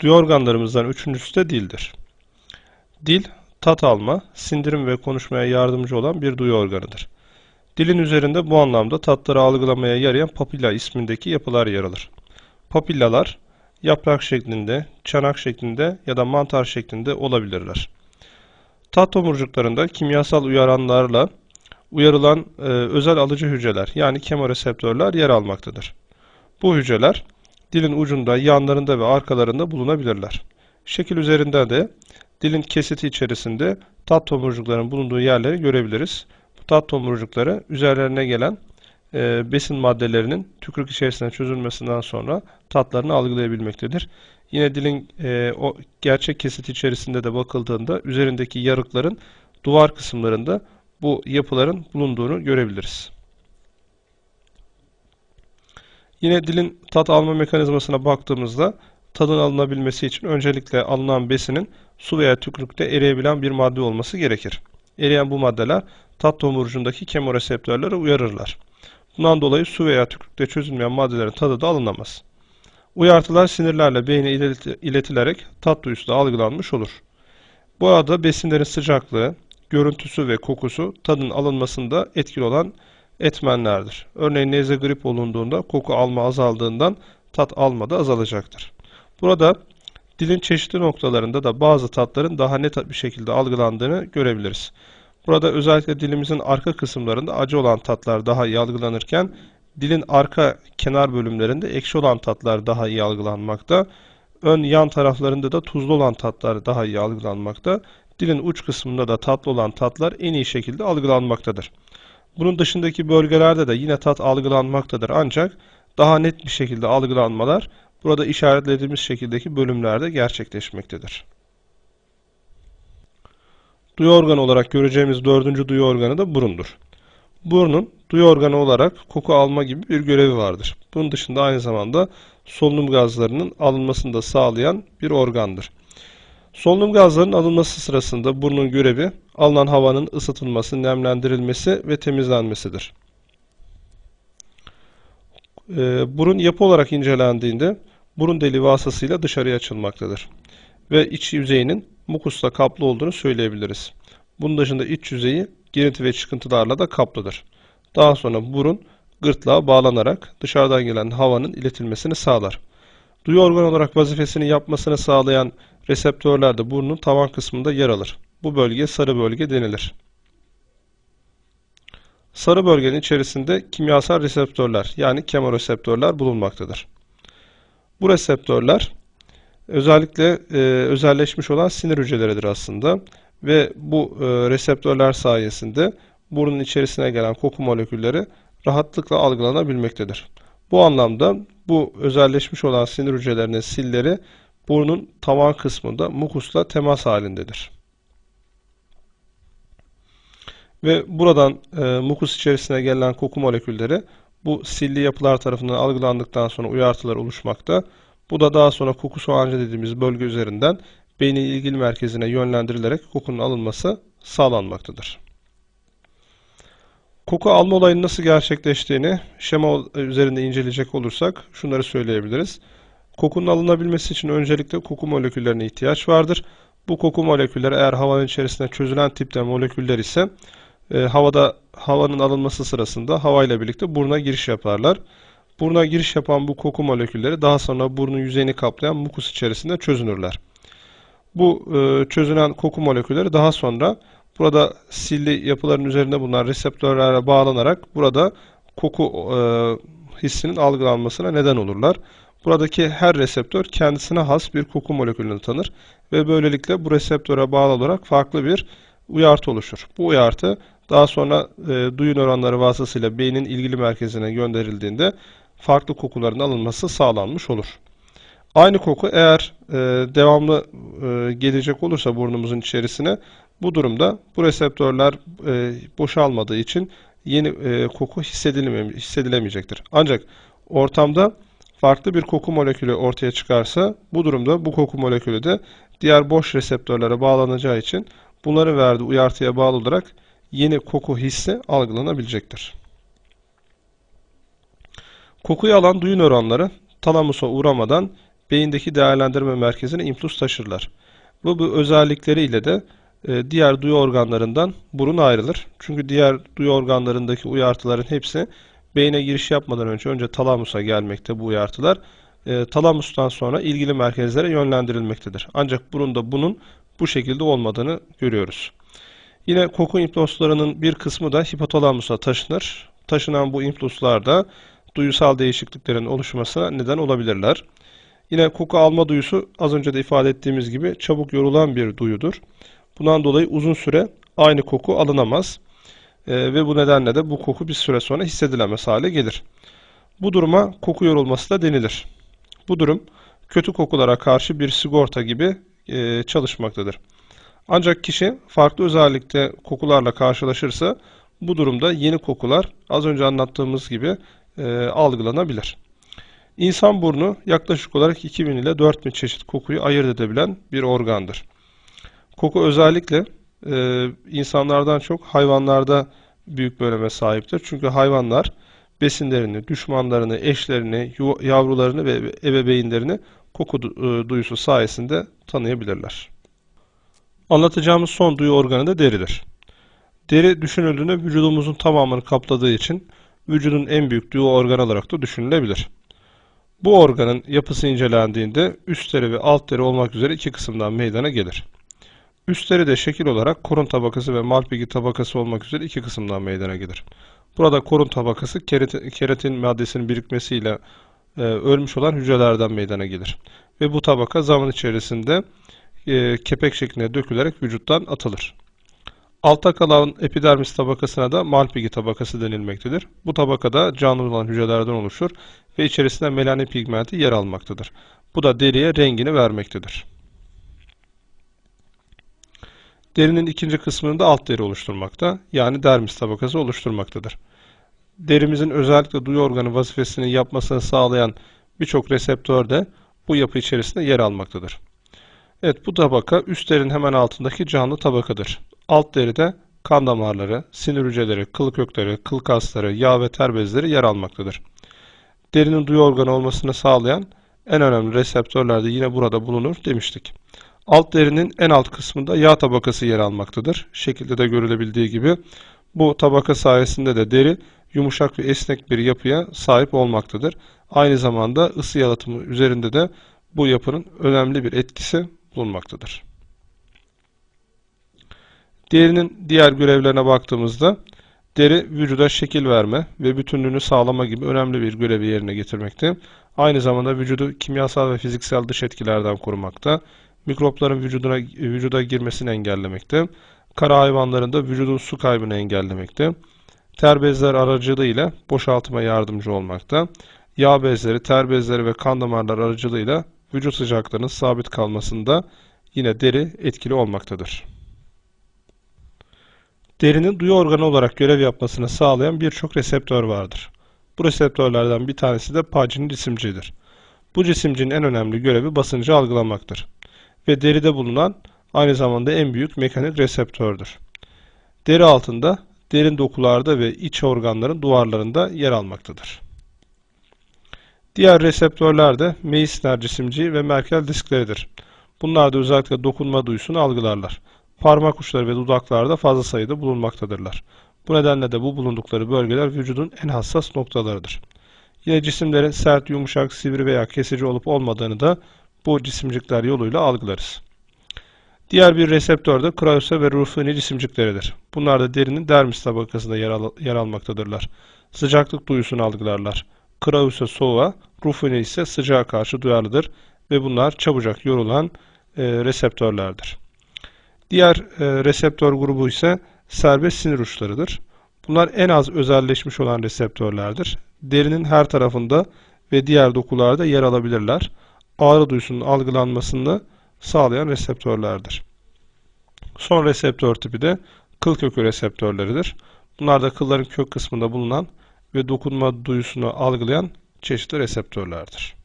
Duyu organlarımızdan üçüncüsü de dildir. Dil, tat alma, sindirim ve konuşmaya yardımcı olan bir duyu organıdır. Dilin üzerinde bu anlamda tatları algılamaya yarayan papilla ismindeki yapılar yer alır. Papillalar, yaprak şeklinde, çanak şeklinde ya da mantar şeklinde olabilirler. Tat tomurcuklarında kimyasal uyaranlarla uyarılan e, özel alıcı hücreler yani kemoreseptörler yer almaktadır. Bu hücreler dilin ucunda, yanlarında ve arkalarında bulunabilirler. Şekil üzerinde de dilin kesiti içerisinde tat tomurcuklarının bulunduğu yerleri görebiliriz. Bu tat tomurcukları üzerlerine gelen e, besin maddelerinin tükürük içerisine çözülmesinden sonra tatlarını algılayabilmektedir. Yine dilin e, o gerçek kesit içerisinde de bakıldığında üzerindeki yarıkların duvar kısımlarında bu yapıların bulunduğunu görebiliriz. Yine dilin tat alma mekanizmasına baktığımızda tadın alınabilmesi için öncelikle alınan besinin su veya tükürükte eriyebilen bir madde olması gerekir. Eriyen bu maddeler tat tomurcuğundaki kemoreseptörleri uyarırlar. Bundan dolayı su veya tükürükte çözülmeyen maddelerin tadı da alınamaz. Uyartılar sinirlerle beyne iletilerek tat duyusu da algılanmış olur. Bu arada besinlerin sıcaklığı, görüntüsü ve kokusu tadın alınmasında etkili olan etmenlerdir. Örneğin nezle grip olunduğunda koku alma azaldığından tat alma da azalacaktır. Burada dilin çeşitli noktalarında da bazı tatların daha net bir şekilde algılandığını görebiliriz. Burada özellikle dilimizin arka kısımlarında acı olan tatlar daha iyi algılanırken dilin arka kenar bölümlerinde ekşi olan tatlar daha iyi algılanmakta. Ön yan taraflarında da tuzlu olan tatlar daha iyi algılanmakta. Dilin uç kısmında da tatlı olan tatlar en iyi şekilde algılanmaktadır. Bunun dışındaki bölgelerde de yine tat algılanmaktadır ancak daha net bir şekilde algılanmalar burada işaretlediğimiz şekildeki bölümlerde gerçekleşmektedir. Duyu organı olarak göreceğimiz dördüncü duyu organı da burundur. Burnun duyu organı olarak koku alma gibi bir görevi vardır. Bunun dışında aynı zamanda solunum gazlarının alınmasını da sağlayan bir organdır. Solunum gazlarının alınması sırasında burnun görevi alınan havanın ısıtılması, nemlendirilmesi ve temizlenmesidir. Ee, burun yapı olarak incelendiğinde burun deliği vasıtasıyla dışarıya açılmaktadır. Ve iç yüzeyinin mukusla kaplı olduğunu söyleyebiliriz. Bunun dışında iç yüzeyi girinti ve çıkıntılarla da kaplıdır. Daha sonra burun gırtlağa bağlanarak dışarıdan gelen havanın iletilmesini sağlar. Duyu organ olarak vazifesini yapmasını sağlayan reseptörler de burnun tavan kısmında yer alır. Bu bölge sarı bölge denilir. Sarı bölgenin içerisinde kimyasal reseptörler yani kemoreseptörler bulunmaktadır. Bu reseptörler özellikle e, özelleşmiş olan sinir hücreleridir aslında ve bu e, reseptörler sayesinde burnun içerisine gelen koku molekülleri rahatlıkla algılanabilmektedir. Bu anlamda bu özelleşmiş olan sinir hücrelerinin silleri burnun tavan kısmında mukusla temas halindedir. Ve buradan e, mukus içerisine gelen koku molekülleri bu silli yapılar tarafından algılandıktan sonra uyartılar oluşmakta. Bu da daha sonra koku soğancı dediğimiz bölge üzerinden beynin ilgili merkezine yönlendirilerek kokunun alınması sağlanmaktadır. Koku alma olayının nasıl gerçekleştiğini şema üzerinde inceleyecek olursak şunları söyleyebiliriz. Kokunun alınabilmesi için öncelikle koku moleküllerine ihtiyaç vardır. Bu koku molekülleri eğer havanın içerisinde çözülen tipte moleküller ise e, havada havanın alınması sırasında havayla birlikte buruna giriş yaparlar. Buruna giriş yapan bu koku molekülleri daha sonra burnun yüzeyini kaplayan mukus içerisinde çözünürler. Bu e, çözünen koku molekülleri daha sonra burada silli yapıların üzerinde bulunan reseptörlere bağlanarak burada koku e, hissinin algılanmasına neden olurlar. Buradaki her reseptör kendisine has bir koku molekülünü tanır ve böylelikle bu reseptöre bağlı olarak farklı bir uyartı oluşur. Bu uyartı daha sonra e, duyu nöronları vasıtasıyla beynin ilgili merkezine gönderildiğinde farklı kokuların alınması sağlanmış olur. Aynı koku eğer e, devamlı e, gelecek olursa burnumuzun içerisine bu durumda bu reseptörler e, boşalmadığı için yeni e, koku hissedilemeyecektir. Ancak ortamda farklı bir koku molekülü ortaya çıkarsa bu durumda bu koku molekülü de diğer boş reseptörlere bağlanacağı için bunları verdiği uyartıya bağlı olarak yeni koku hissi algılanabilecektir. Kokuyu alan duyu nöronları talamusa uğramadan beyindeki değerlendirme merkezine impuls taşırlar. Ve bu özellikleriyle de e, diğer duyu organlarından burun ayrılır. Çünkü diğer duyu organlarındaki uyartıların hepsi beyne giriş yapmadan önce önce talamusa gelmekte bu uyartılar. E, talamustan sonra ilgili merkezlere yönlendirilmektedir. Ancak burunda bunun bu şekilde olmadığını görüyoruz. Yine koku impulslarının bir kısmı da hipotalamusa taşınır. Taşınan bu impulslar da duyusal değişikliklerin oluşmasına neden olabilirler. Yine koku alma duyusu az önce de ifade ettiğimiz gibi çabuk yorulan bir duyudur. Bundan dolayı uzun süre aynı koku alınamaz. Ee, ve bu nedenle de bu koku bir süre sonra hissedilemez hale gelir. Bu duruma koku yorulması da denilir. Bu durum kötü kokulara karşı bir sigorta gibi e, çalışmaktadır. Ancak kişi farklı özellikte kokularla karşılaşırsa bu durumda yeni kokular az önce anlattığımız gibi e, algılanabilir. İnsan burnu yaklaşık olarak 2000 ile 4000 çeşit kokuyu ayırt edebilen bir organdır. Koku özellikle e, insanlardan çok hayvanlarda büyük böleme sahiptir. Çünkü hayvanlar besinlerini, düşmanlarını, eşlerini, yavrularını ve ebeveynlerini koku e, duyusu sayesinde tanıyabilirler. Anlatacağımız son duyu organı da deridir. Deri düşünüldüğünde vücudumuzun tamamını kapladığı için vücudun en büyük duyu organı olarak da düşünülebilir. Bu organın yapısı incelendiğinde üst deri ve alt deri olmak üzere iki kısımdan meydana gelir. Üst deri de şekil olarak korun tabakası ve malpighi tabakası olmak üzere iki kısımdan meydana gelir. Burada korun tabakası keratin, keratin maddesinin birikmesiyle e, ölmüş olan hücrelerden meydana gelir. Ve bu tabaka zaman içerisinde e, kepek şeklinde dökülerek vücuttan atılır. Altta kalan epidermis tabakasına da Malpighi tabakası denilmektedir. Bu tabakada canlı olan hücrelerden oluşur ve içerisinde melanin pigmenti yer almaktadır. Bu da deriye rengini vermektedir. Derinin ikinci kısmını da alt deri oluşturmakta, yani dermis tabakası oluşturmaktadır. Derimizin özellikle duyu organı vazifesini yapmasını sağlayan birçok reseptör de bu yapı içerisinde yer almaktadır. Evet bu tabaka üst derinin hemen altındaki canlı tabakadır. Alt deride kan damarları, sinir hücreleri, kıl kökleri, kıl kasları, yağ ve ter bezleri yer almaktadır. Derinin duyu organı olmasını sağlayan en önemli reseptörler de yine burada bulunur demiştik. Alt derinin en alt kısmında yağ tabakası yer almaktadır. Şekilde de görülebildiği gibi bu tabaka sayesinde de deri yumuşak ve esnek bir yapıya sahip olmaktadır. Aynı zamanda ısı yalıtımı üzerinde de bu yapının önemli bir etkisi bulunmaktadır. Derinin diğer görevlerine baktığımızda deri vücuda şekil verme ve bütünlüğünü sağlama gibi önemli bir görevi yerine getirmekte. Aynı zamanda vücudu kimyasal ve fiziksel dış etkilerden korumakta, mikropların vücuduna, vücuda girmesini engellemekte, kara hayvanlarında vücudun su kaybını engellemekte, ter bezler aracılığıyla boşaltıma yardımcı olmakta, yağ bezleri, ter bezleri ve kan damarlar aracılığıyla vücut sıcaklığının sabit kalmasında yine deri etkili olmaktadır. Derinin duyu organı olarak görev yapmasını sağlayan birçok reseptör vardır. Bu reseptörlerden bir tanesi de Pagin cisimcidir. Bu cisimcinin en önemli görevi basıncı algılamaktır. Ve deride bulunan aynı zamanda en büyük mekanik reseptördür. Deri altında, derin dokularda ve iç organların duvarlarında yer almaktadır. Diğer reseptörler de Meissner cisimciği ve Merkel diskleridir. Bunlar da özellikle dokunma duyusunu algılarlar. Parmak uçları ve dudaklarda fazla sayıda bulunmaktadırlar. Bu nedenle de bu bulundukları bölgeler vücudun en hassas noktalarıdır. Yine cisimlerin sert, yumuşak, sivri veya kesici olup olmadığını da bu cisimcikler yoluyla algılarız. Diğer bir reseptör de Krause ve Ruffini cisimcikleridir. Bunlar da derinin dermis tabakasında yer, al yer almaktadırlar. Sıcaklık duyusunu algılarlar. Krause soğuğa, Ruffini ise sıcağa karşı duyarlıdır ve bunlar çabucak yorulan e, reseptörlerdir. Diğer e, reseptör grubu ise serbest sinir uçlarıdır. Bunlar en az özelleşmiş olan reseptörlerdir. Derinin her tarafında ve diğer dokularda yer alabilirler. Ağrı duyusunun algılanmasını sağlayan reseptörlerdir. Son reseptör tipi de kıl kökü reseptörleridir. Bunlar da kılların kök kısmında bulunan ve dokunma duyusunu algılayan çeşitli reseptörlerdir.